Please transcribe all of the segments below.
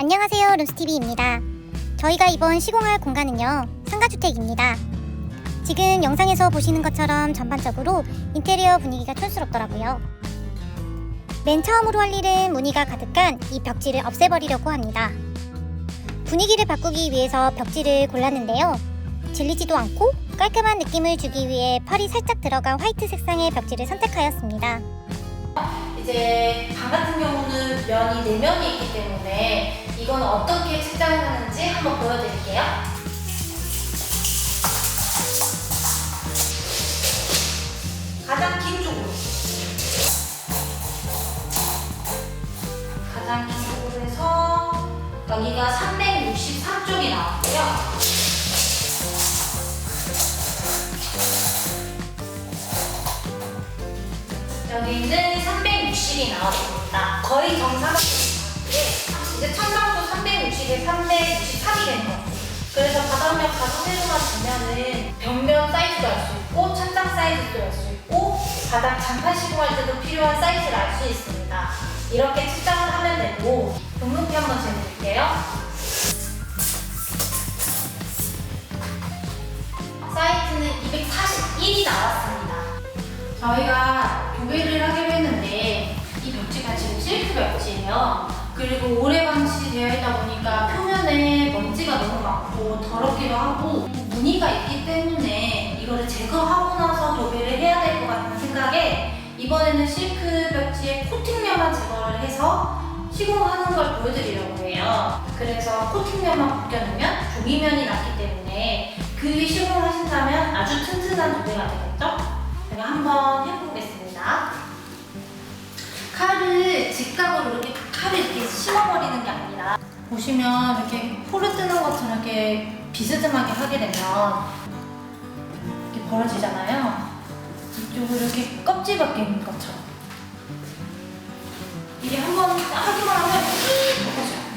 안녕하세요 룸스TV입니다. 저희가 이번 시공할 공간은요 상가주택입니다. 지금 영상에서 보시는 것처럼 전반적으로 인테리어 분위기가 촌스럽더라고요. 맨 처음으로 할 일은 무늬가 가득한 이 벽지를 없애버리려고 합니다. 분위기를 바꾸기 위해서 벽지를 골랐는데요. 질리지도 않고 깔끔한 느낌을 주기 위해 펄이 살짝 들어간 화이트 색상의 벽지를 선택하였습니다. 이제 방 같은 경우는 면이 네 면이 있기 때문에 이건 어떻게 측정을 하는지 한번 보여드릴게요. 가장 긴 쪽으로. 가장 긴 쪽으로 해서 여기가 363쪽이 나왔고요. 여기는 360이 나왔습니다. 거의 정사각형인데 이제 천장도 360에 363이 되는 거예요. 그래서 바닥면 가구 세로만 보면은 벽면 사이즈도 알 수 있고 천장 사이즈도 알 수 있고 바닥 장판 시공할 때도 필요한 사이즈를 알 수 있습니다. 이렇게 측정을 하면 되고 분무기 한번 재드릴게요. 사이즈는 241이 나왔습니다. 저희가 교배를 하기로 했는데 이 벽지가 지금 실크 벽지예요. 그리고 오래 방치되어 있다 보니까 표면에 먼지가 너무 많고 더럽기도 하고 무늬가 있기 때문에 이거를 제거하고 나서 도배를 해야 될 것 같은 생각에 이번에는 실크 벽지에 코팅면만 제거를 해서 시공하는 걸 보여드리려고 해요. 그래서 코팅면만 벗겨내면 종이면이 났기 때문에 그 시공을 하신다면 아주 튼튼한 도배가 되겠죠? 제가 한번 해보겠습니다. 칼을 직각으로 이렇게 칼을 이렇게 심어버리는 게 아니라 보시면 이렇게 포를 뜨는 것처럼 이렇게 비스듬하게 하게 되면 이렇게 벌어지잖아요. 이쪽으로 이렇게 껍질 벗기는 것처럼 이게 한 번 하기만 하면 쭉 벗어져요.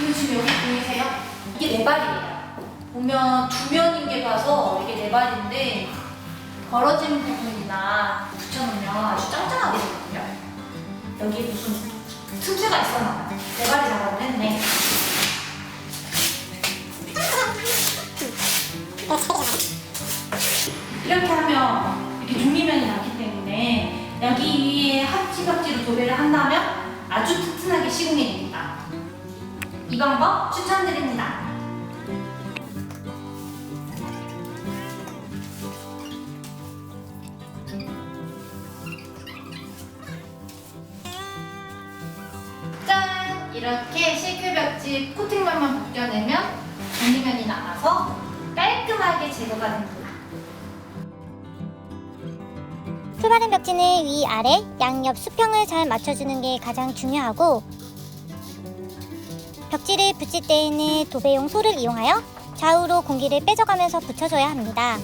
이거 지금 여기 보이세요? 이게 네 발이에요. 보면 두 면인 게 봐서 이게 네 발인데 벌어진 부분이나 붙여놓으면 아주 짱짱하게 되거든요. 여기 무슨 틈새가 있었나 봐요. 네 발이 작업을 했네. 이렇게 하면 이렇게 종이면이 나기 때문에 여기 위에 합지각지로 도배를 한다면 아주 튼튼하게 시공이 됩니다. 이 방법 추천드립니다. 이렇게 실크 벽지 코팅면만 벗겨내면 종이면이 나가서 깔끔하게 제거가 됩니다. 풀바른 벽지는 위, 아래, 양옆 수평을 잘 맞춰주는 게 가장 중요하고 벽지를 붙일 때에는 도배용 솔을 이용하여 좌우로 공기를 빼줘가면서 붙여줘야 합니다.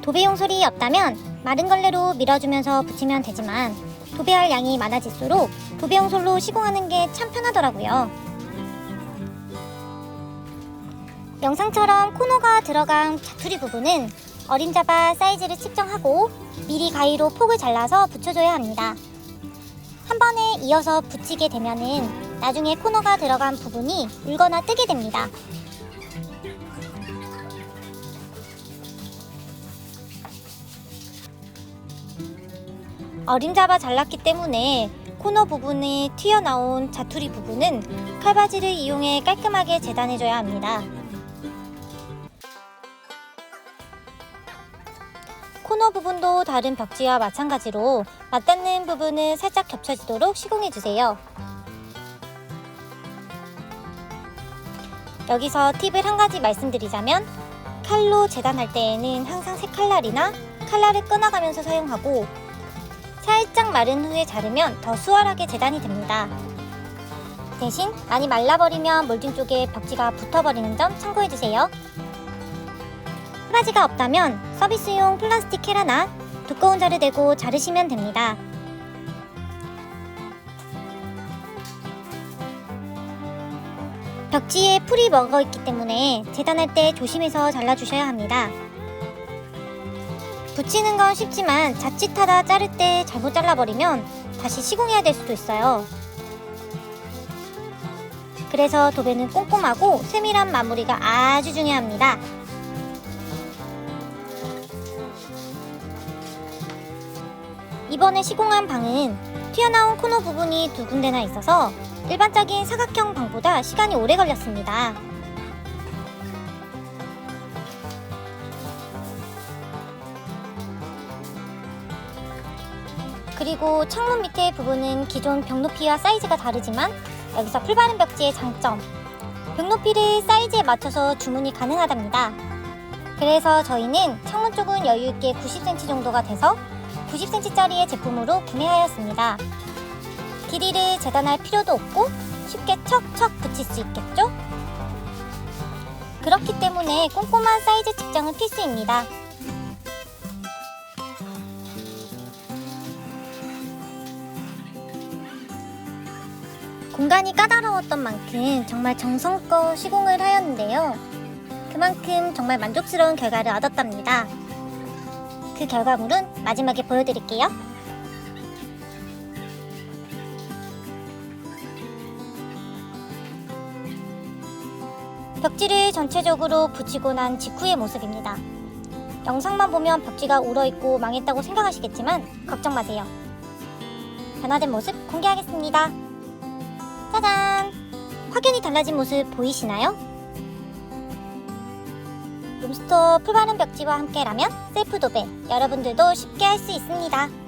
도배용 솔이 없다면 마른 걸레로 밀어주면서 붙이면 되지만 도배할 양이 많아질수록 도배용 솔로 시공하는 게 참 편하더라고요. 영상처럼 코너가 들어간 자투리 부분은 어림잡아 사이즈를 측정하고 미리 가위로 폭을 잘라서 붙여줘야 합니다. 한 번에 이어서 붙이게 되면은 나중에 코너가 들어간 부분이 울거나 뜨게 됩니다. 어림잡아 잘랐기 때문에 코너 부분에 튀어나온 자투리 부분은 칼바지를 이용해 깔끔하게 재단해줘야 합니다. 코너 부분도 다른 벽지와 마찬가지로 맞닿는 부분은 살짝 겹쳐지도록 시공해주세요. 여기서 팁을 한 가지 말씀드리자면 칼로 재단할 때에는 항상 새 칼날이나 칼날을 끊어가면서 사용하고 살짝 마른 후에 자르면 더 수월하게 재단이 됩니다. 대신 많이 말라버리면 몰딩 쪽에 벽지가 붙어버리는 점 참고해주세요. 바지가 없다면 서비스용 플라스틱 캐라나 두꺼운 자를 대고 자르시면 됩니다. 벽지에 풀이 먹어 있기 때문에 재단할 때 조심해서 잘라주셔야 합니다. 붙이는 건 쉽지만 자칫하다 자를 때 잘못 잘라버리면 다시 시공해야 될 수도 있어요. 그래서 도배는 꼼꼼하고 세밀한 마무리가 아주 중요합니다. 이번에 시공한 방은 튀어나온 코너 부분이 두 군데나 있어서 일반적인 사각형 방보다 시간이 오래 걸렸습니다. 그리고 창문 밑에 부분은 기존 벽 높이와 사이즈가 다르지만 여기서 풀바른 벽지의 장점 벽 높이를 사이즈에 맞춰서 주문이 가능하답니다. 그래서 저희는 창문 쪽은 여유있게 90cm 정도가 돼서 90cm짜리의 제품으로 구매하였습니다. 길이를 재단할 필요도 없고 쉽게 척척 붙일 수 있겠죠? 그렇기 때문에 꼼꼼한 사이즈 측정은 필수입니다. 공간이 까다로웠던 만큼 정말 정성껏 시공을 하였는데요. 그만큼 정말 만족스러운 결과를 얻었답니다. 그 결과물은 마지막에 보여드릴게요. 벽지를 전체적으로 붙이고 난 직후의 모습입니다. 영상만 보면 벽지가 울어있고 망했다고 생각하시겠지만 걱정 마세요. 변화된 모습 공개하겠습니다. 짜잔! 확연히 달라진 모습 보이시나요? 룸스토어 풀바른 벽지와 함께라면 셀프 도배 여러분들도 쉽게 할 수 있습니다.